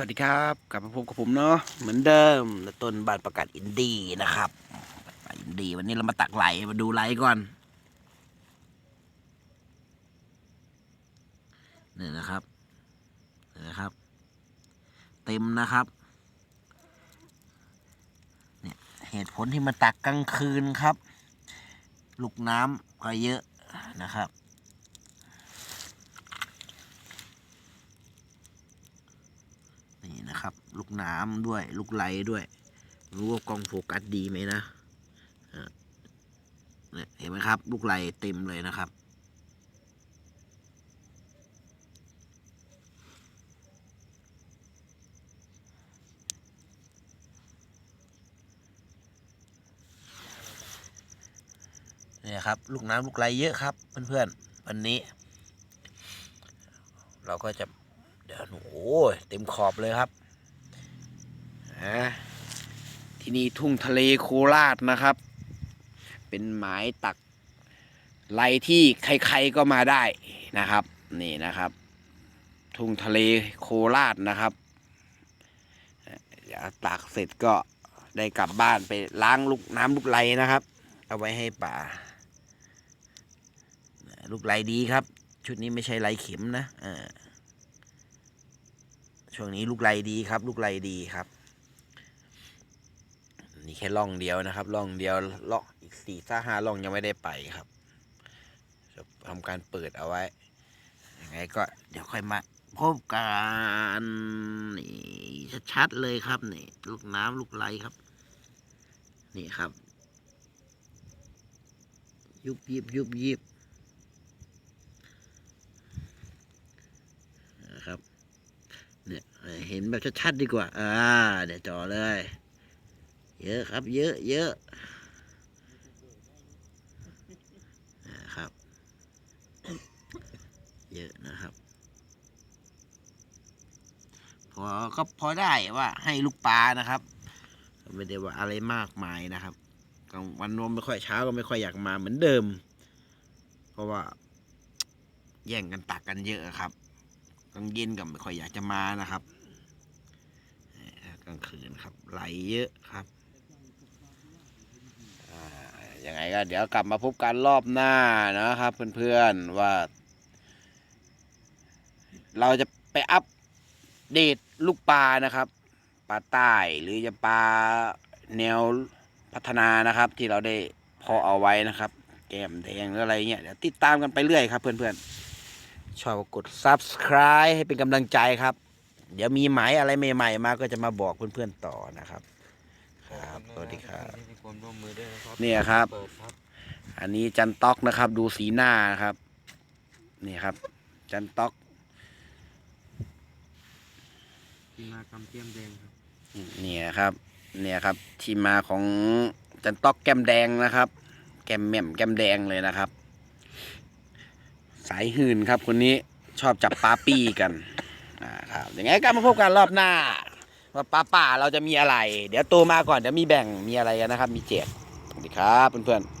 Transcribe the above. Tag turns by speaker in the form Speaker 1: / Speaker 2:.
Speaker 1: วัสดีครับกลับมาพบกับผมเนาะเหมือนเดิมต้นบานประกาศอินดี้นะครับอินดี้วันนี้เรามาตักไหลมาดูไหลก่อนนี่นะครับนี่นะครับ เต็มนะครับเนี่ยเหตุผลที่มาตักกลางคืนครับ ลูกน้ำก็เยอะนะครับ นะครับ ลูกน้ำด้วย ลูกไหลด้วย รู้ว่ากล้องโฟกัสดีไหมนะเห็นไหมครับ ลูกไหลเต็มเลยนะครับเนี่ยครับลูกน้ำลูกไหลเยอะครับ เพื่อนๆวันนี้ เราก็จะเดี๋ยวโอ้ยเต็มขอบเลยครับ นะที่นี่ทุ่งทะเลโคราชนะครับ เป็นหมายตักไหลที่ใครๆก็มาได้นะครับ นี่นะครับ ทุ่งทะเลโคราชนะครับตักเสร็จก็ได้กลับบ้านไปล้างลูกน้ำลูกไหลนะครับ เอาไว้ให้ป่า ลูกไหลดีครับ ชุดนี้ไม่ใช่ไหลเข็มนะช่วงนี้ลูกไรดีครับ ลูกไรดีครับ นี่แค่ล่องเดียวนะครับล่องเดียวล่องอีกสี่ถ้าห้าล่องยังไม่ได้ไปครับจะทำการเปิดเอาไว้ยังไงก็เดี๋ยวค่อยมาพบกันนี่ชัดๆเลยครับนี่ลูกน้ำลูกไรครับ นี่ครับ ยุบยิบยุบยิบนะครับเนี่ยเห็นแบบชัดๆดีกว่า อ่า เดี๋ยวจ่อเลย เยอะครับ เยอะเยอะนะครับ เยอะนะครับ พอก็พอได้ว่าให้ลูกปลานะครับไม่ได้ว่าอะไรมากมายนะครับกลางวันนมไม่ค่อยเช้าก็ไม่ค่อยอยากมาเหมือนเดิม เพราะว่า แย่งกันตักกันเยอะครับกลางเย็นก็ไม่ค่อยอยากจะมานะครับกลางคืนครับไหลเยอะครับ ยังไงก็เดี๋ยวกลับมาพบกันรอบหน้านะครับเพื่อนๆว่า เราจะไปอัปเดตลูกปลานะครับปลาใต้หรือจะปลาแนวพัฒนานะครับ ที่เราได้เพอเอาไว้นะครับ แก้มแดงหรืออะไรเงี้ยเดี๋ยวติดตามกันไปเรื่อยครับเพื่อนๆชอบก็กด subscribe ให้เป็นกำลังใจครับ เดี๋ยวมีหมายอะไรใหม่ ๆ มาก็จะมาบอกเพื่อนๆต่อนะครับ ครับสวัสดีครับ
Speaker 2: ให้ความร่วมมือด้วยนะครับ
Speaker 1: เนี่ยครับ
Speaker 2: เปิดครับ
Speaker 1: อันนี้จันต็อกนะครับ ดูสีหน้านะครับ นี่ครับ จันต็อก
Speaker 2: ที่มากำเทียมแดงครับ
Speaker 1: เนี่ยครับ เนี่ยครับ ที่มาของจันต็อกแก้มแดงนะครับ แก้มแหม่มแก้มแดงเลยนะครับ สายหื่นครับคนนี้ชอบจับปลาปี้กันนะครับยังไงก็มาพบกันรอบหน้า ว่าป่าป่าเราจะมีอะไร เดี๋ยวโตมาก่อนเดี๋ยวมีแบ่งมีอะไรกันนะครับ มีเจ็ดสวัสดีครับเพื่อนๆ